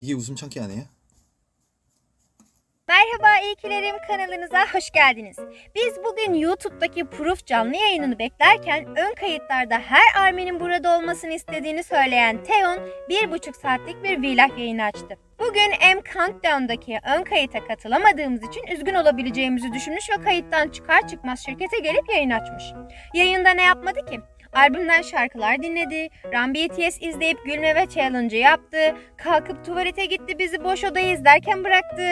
이게 웃음 참기 아니에요? Merhaba İyikilerim kanalınıza hoş geldiniz. Biz bugün YouTube'daki Proof canlı yayınını beklerken ön kayıtlarda her Armin'in burada olmasını istediğini söyleyen Teon bir buçuk saatlik bir vlog yayını açtı. Bugün M Countdown'daki ön kayıta katılamadığımız için üzgün olabileceğimizi düşünmüş ve kayıttan çıkar çıkmaz şirkete gelip yayın açmış. Yayında ne yapmadı ki? Albümden şarkılar dinledi, Run BTS izleyip gülme ve challenge yaptı, kalkıp tuvalete gitti bizi boş odayı izlerken bıraktı.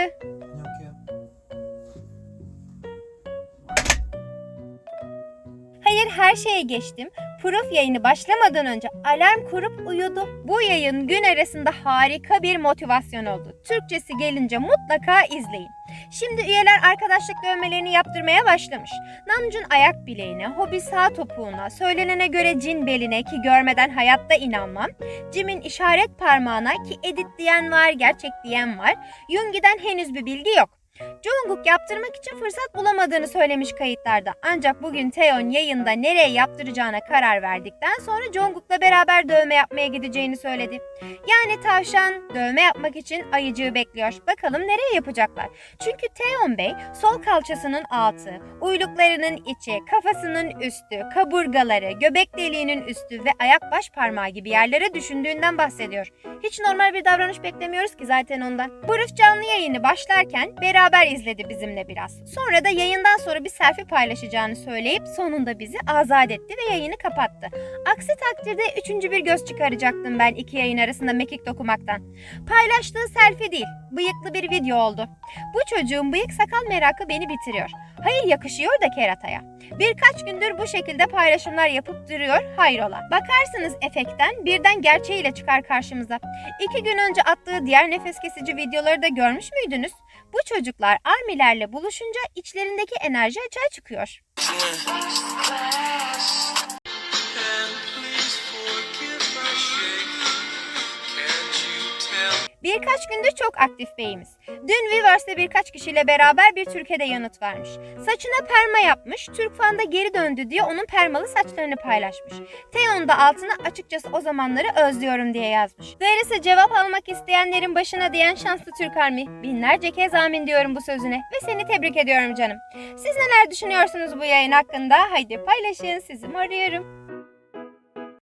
Hayır her şeye geçtim. Proof yayını başlamadan önce alarm kurup uyudu. Bu yayın gün arasında harika bir motivasyon oldu. Türkçesi gelince mutlaka izleyin. Şimdi üyeler arkadaşlık dövmelerini yaptırmaya başlamış. Namjoon ayak bileğine, Hobi sağ topuğuna, söylenene göre Jin beline ki görmeden hayatta inanmam. Jim'in işaret parmağına ki edit diyen var, gerçek diyen var. Yoongi'den henüz bir bilgi yok. Jungkook yaptırmak için fırsat bulamadığını söylemiş kayıtlarda. Ancak bugün Taeyeon yayında nereye yaptıracağına karar verdikten sonra Jungkook'la beraber dövme yapmaya gideceğini söyledi. Yani tavşan dövme yapmak için ayıcığı bekliyor. Bakalım nereye yapacaklar? Çünkü Taeyeon Bey sol kalçasının altı, uyluklarının içi, kafasının üstü, kaburgaları, göbek deliğinin üstü ve ayak baş parmağı gibi yerlere düşündüğünden bahsediyor. Hiç normal bir davranış beklemiyoruz ki zaten ondan. Proof canlı yayını başlarken beraber izledi bizimle biraz. Sonra da yayından sonra bir selfie paylaşacağını söyleyip sonunda bizi azat etti ve yayını kapattı. Aksi takdirde üçüncü bir göz çıkaracaktım ben iki yayın arasında mekik dokumaktan. Paylaştığı selfie değil, bıyıklı bir video oldu. Bu çocuğun bıyık sakal merakı beni bitiriyor. Hayır yakışıyor da kerataya. Birkaç gündür bu şekilde paylaşımlar yapıp duruyor hayrola. Bakarsınız efekten birden gerçeğiyle çıkar karşımıza. İki gün önce attığı diğer nefes kesici videoları da görmüş müydünüz? Bu çocuklar armilerle buluşunca içlerindeki enerji açığa çıkıyor. Birkaç gündür çok aktif beyimiz. Dün Wevers'te birkaç kişiyle beraber bir Türkiye'de yanıt vermiş. Saçına perma yapmış, Türk Fan'da geri döndü diye onun permalı saçlarını paylaşmış. Teon da altına açıkçası o zamanları özlüyorum diye yazmış. Böylesi cevap almak isteyenlerin başına diyen şanslı Türk Army. Binlerce kez amin diyorum bu sözüne ve seni tebrik ediyorum canım. Siz neler düşünüyorsunuz bu yayın hakkında? Haydi paylaşın, sizi arıyorum.